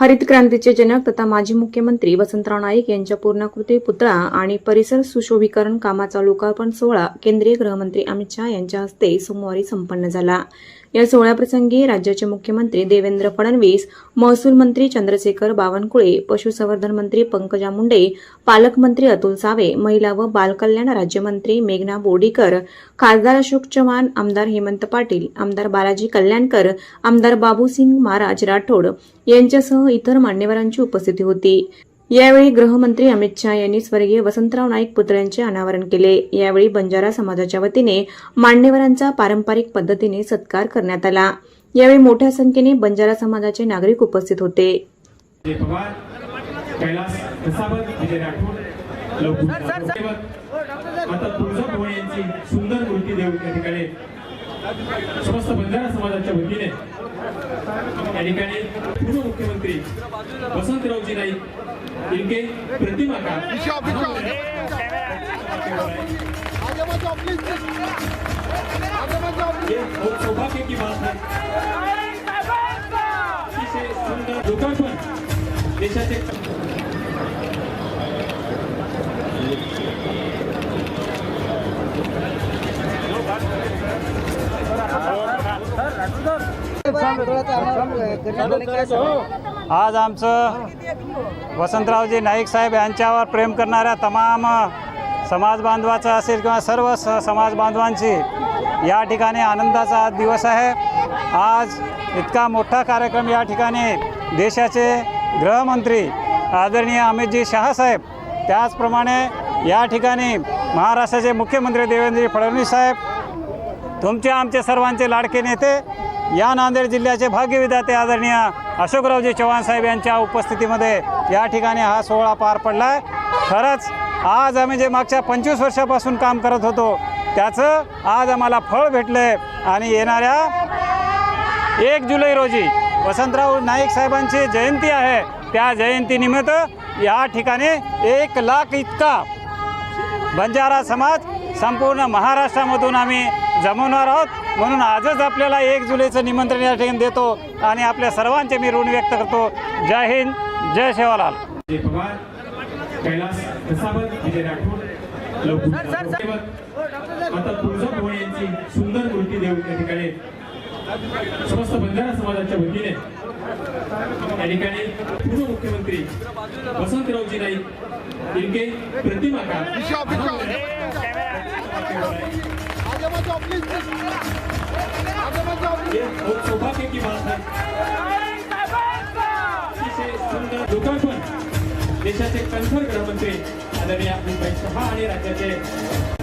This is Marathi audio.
हरित क्रांतीचे जनक तथा माजी मुख्यमंत्री वसंतराव नाईक यांच्या पूर्णाकृती पुतळा आणि परिसर सुशोभीकरण कामाचा लोकार्पण सोहळा केंद्रीय गृहमंत्री अमित शहा यांच्या हस्ते सोमवारी संपन्न झाला. या सोहळ्याप्रसंगी राज्याचे मुख्यमंत्री देवेंद्र फडणवीस महसूल मंत्री चंद्रशेखर बावनकुळे पशुसंवर्धन मंत्री पंकजा मुंडे पालकमंत्री अतुल सावे महिला व बालकल्याण राज्यमंत्री मेघना बोर्डीकर खासदार अशोक चव्हाण आमदार हेमंत पाटील आमदार बालाजी कल्याणकर आमदार बाबूसिंग महाराज राठोड यांच्यासह इतर मान्यवरांची उपस्थिती होती. यावेळी गृहमंत्री अमित शहा यांनी स्वर्गीय वसंतराव नाईक पुतळ्यांचे अनावरण केले. यावेळी बंजारा समाजाच्या वतीने मान्यवरांचा पारंपरिक पद्धतीने सत्कार करण्यात आला. यावेळी मोठ्या संख्येने बंजारा समाजाचे नागरिक उपस्थित होते. आता यांची सुंदर मूर्ती देऊ या ठिकाणी समस्त बंजारा समाजाच्या वतीने या ठिकाणी पूर्व मुख्यमंत्री वसंतरावजी नाईक इनके प्रतिमा का? सौभाग्य की बात है अतिशय सुंदर लोकार्पण देशाचे आज आमचं वसंतरावजी नाईक साहेब यांच्यावर प्रेम करणाऱ्या तमाम समाज बांधवाचं असेल किंवा सर्व स समाज बांधवांची या ठिकाणी आनंदाचा आज दिवस आहे. आज इतका मोठा कार्यक्रम या ठिकाणी देशाचे गृहमंत्री आदरणीय अमितजी शहासाहेब त्याचप्रमाणे या ठिकाणी महाराष्ट्राचे मुख्यमंत्री देवेंद्र फडणवीस साहेब तुमचे आमचे सर्वांचे लाडके नेते या नांदेड जिल्ह्याचे भाग्यविधाते आदरणीय अशोकरावजी चव्हाण साहेब यांच्या उपस्थितीमध्ये या ठिकाणी हा सोहळा पार पडला आहे खरंच आज आम्ही जे मागच्या पंचवीस वर्षापासून काम करत होतो त्याचं आज आम्हाला फळ भेटलं आहे आणि येणाऱ्या एक जुलै रोजी वसंतराव नाईक साहेबांची जयंती आहे. त्या जयंतीनिमित्त या ठिकाणी एक लाख इतका बंजारा समाज संपूर्ण महाराष्ट्रामधून आम्ही जमवणार आहोत. म्हणून आजच आपल्याला एक जुलैचं निमंत्रण या ठिकाणी देतो आणि आपल्या सर्वांचे मी ऋण व्यक्त करतो. जय हिंद जय. आता तुळजाभवानी यांची सुंदर मूर्ती देऊ या ठिकाणी समस्त बंजारा समाजाच्या वतीने या ठिकाणी पूर्व मुख्यमंत्री वसंतरावजी नाईक इनके प्रतिमा का? ये बहुत सौभाग्य की बात है लोकार्पण देशाचे कणखर गृहमंत्री आदरणीय अमित भाई शहा आणि राज्याचे